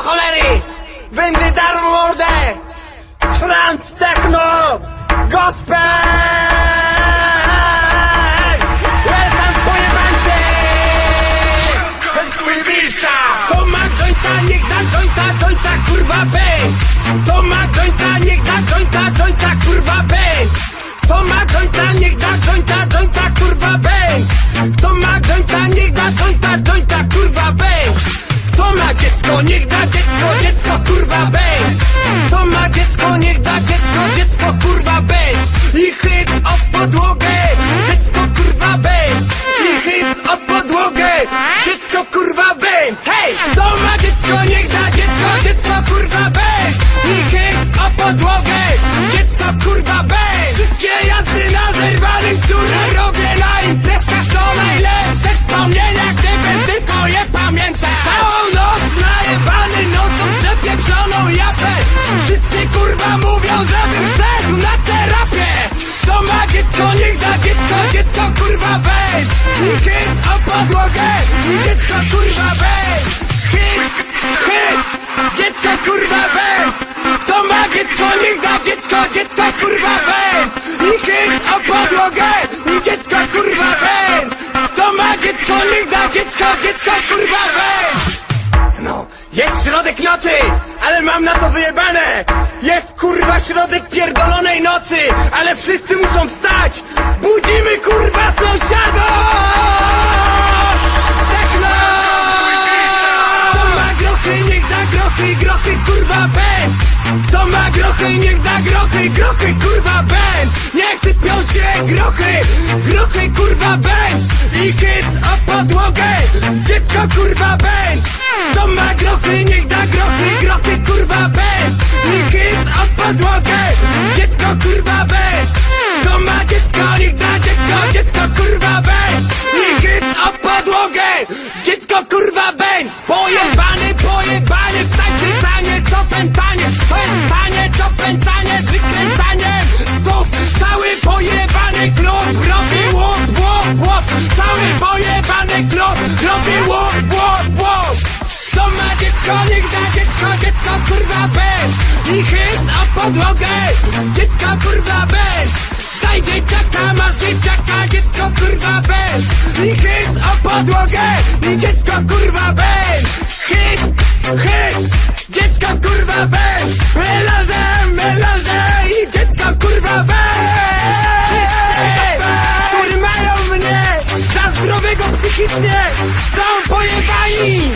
do cholery! Będę darł mordę! Franz Techno! Gospel! Kurwa bang! Wszystkie jazdy na które robię na imprezkach to najlepsze wspomnienia, gdybym tylko je pamiętał. Całą noc najebany nocą przepieprzoną japę. Wszyscy kurwa mówią, żebym szedł na terapię. Kto ma dziecko, niech da dziecko, dziecko kurwa I hit o podłogę, dziecko kurwa weź da dziecko, kurwa weź I hit o podłogę, i dziecko kurwa weź Kto ma dziecko, niech da dziecko, dziecko kurwa weź no, jest środek nocy, ale mam na to wyjebane! Jest kurwa środek pierdolonej nocy, ale wszyscy muszą wstać! Budzimy kurwa sąsiadów! Grochy, niech da grochy, grochy kurwa będ Niech sypią się grochy, grochy kurwa będ I hit o podłogę, dziecko kurwa dziecko, dziecko kurwa bez I hit o podłogę, dziecko kurwa bez. Daj dzieciaka, masz dzieciaka, dziecko kurwa bez I hit o podłogę, i dziecko kurwa bez. Hit, hit, dziecko kurwa bez. Melanże, melanże i dziecko kurwa bez. Którzy mają mnie za zdrowego psychicznie. Są pojebani